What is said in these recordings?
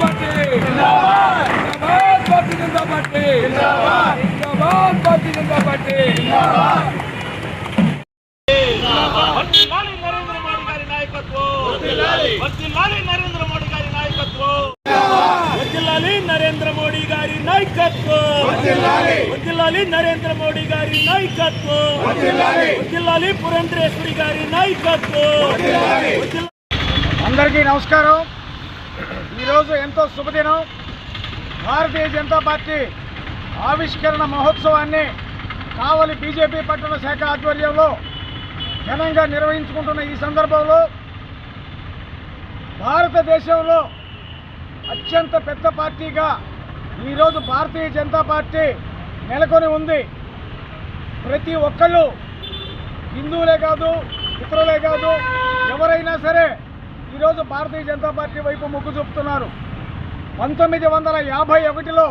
Party జిందాబాద్! జిందాబాద్! Party Janata party జిందాబాద్! జిందాబాద్! పార్టీ జనతా పార్టీ జిందాబాద్! వర్తిల్లాలి నరేంద్ర మోడీ గారి నాయకత్వం. వర్తిల్లాలి నరేంద్ర మోడీ గారి నాయకత్వం. వర్తిల్లాలి పురంధ్రేశ్వరి గారి నాయకత్వం. అందరికీ నమస్కారం. ఈరోజు ఎంతో శుభదినం. భారతీయ జనతా పార్టీ ఆవిష్కరణ మహోత్సవాన్ని కావలి బీజేపీ పట్టణ శాఖ ఆధ్వర్యంలో ఘనంగా నిర్వహించుకుంటున్న ఈ సందర్భంలో భారతదేశంలో అత్యంత పెద్ద పార్టీగా ఈరోజు భారతీయ జనతా పార్టీ నెలకొని ఉంది. ప్రతి ఒక్కళ్ళు హిందువులే కాదు ఇతరులే కాదు ఎవరైనా సరే ఈరోజు భారతీయ జనతా పార్టీ వైపు మొగ్గు చూపుతున్నారు. పంతొమ్మిది వందల యాభై ఒకటిలో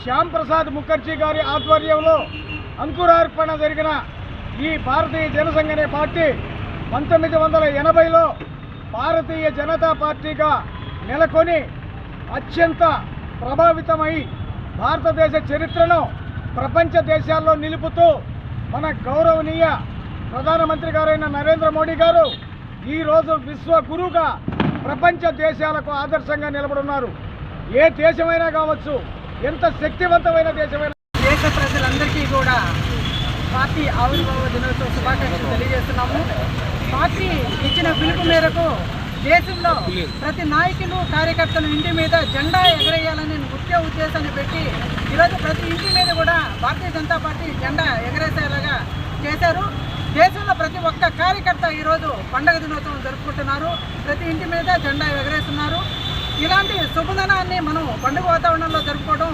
శ్యామ్ ప్రసాద్ ముఖర్జీ గారి ఆధ్వర్యంలో అంకురార్పణ జరిగిన ఈ భారతీయ జనసంఘ అనే పార్టీ పంతొమ్మిది వందల ఎనభైలో భారతీయ జనతా పార్టీగా నెలకొని అత్యంత ప్రభావితమై భారతదేశ చరిత్రను ప్రపంచ దేశాల్లో నిలుపుతూ మన గౌరవనీయ ప్రధానమంత్రి గారైన నరేంద్ర మోడీ గారు ఈరోజు విశ్వ గురువుగా ప్రపంచ దేశాలకు ఆదర్శంగా నిలబడున్నారు. ఏ దేశమైనా కావచ్చు ఎంత శక్తివంతమైన దేశమైనా దేశ ప్రజలందరికీ కూడా పార్టీ ఆవిర్భావ దినోత్సవ శుభాకాంక్షలు తెలియజేస్తున్నాము. పార్టీ ఇచ్చిన పిలుపు మేరకు దేశంలో ప్రతి నాయకులు కార్యకర్తలు ఇంటి మీద జెండా ఎగరేయాలని ముఖ్య ఉద్దేశాన్ని పెట్టి ఈరోజు ప్రతి ఇంటి మీద కూడా భారతీయ జనతా పార్టీ జెండా ఎగరేసేలాగా ప్రతి ఒక్క కార్యకర్త ఈరోజు పండగ దినోత్సవం జరుపుకుంటున్నారు. ప్రతి ఇంటి మీద జెండా ఎగరేస్తున్నారు. ఇలాంటి శుభదనాన్ని మనం పండుగ వాతావరణంలో జరుపుకోవడం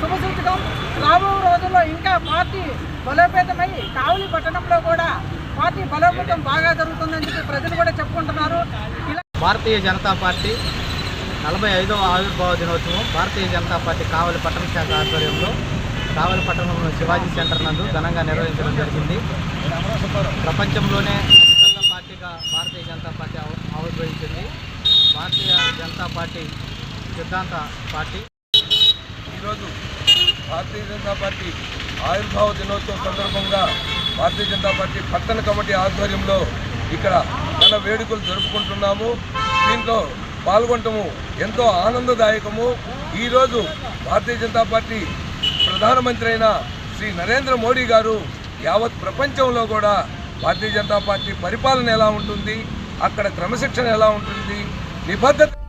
శుభసూచకం. రాబో రోజుల్లో ఇంకా పార్టీ బలోపేతమై కావలి పట్టణంలో కూడా పార్టీ బలోపేతం బాగా జరుగుతుందని చెప్పి ప్రజలు కూడా చెప్పుకుంటున్నారు. ఇలా భారతీయ జనతా పార్టీ నలభై ఐదవ ఆవిర్భావ దినోత్సవం భారతీయ జనతా పార్టీ కావలి పట్టణ శాఖ ఆధ్వర్యంలో కావలి పట్టణంలో శివాజీ సెంటర్ నందు ఘనంగా నిర్వహించడం జరిగింది. ప్రపంచంలోనే అతిపెద్ద పార్టీగా భారతీయ జనతా పార్టీ ఆవిర్భవించింది. భారతీయ జనతా పార్టీ సిద్ధాంత పార్టీ. ఈరోజు భారతీయ జనతా పార్టీ ఆవిర్భావ దినోత్సవం సందర్భంగా భారతీయ జనతా పార్టీ పట్టణ కమిటీ ఆధ్వర్యంలో ఇక్కడ మన వేడుకలు జరుపుకుంటున్నాము. దీంట్లో పాల్గొనటము ఎంతో ఆనందదాయకము. ఈరోజు భారతీయ జనతా పార్టీ ప్రధానమంత్రి అయిన శ్రీ నరేంద్ర మోడీ గారు యావత్ ప్రపంచంలో కూడా భారతీయ జనతా పార్టీ పరిపాలన ఎలా ఉంటుంది అక్కడ క్రమశిక్షణ ఎలా ఉంటుంది నిబద్ధత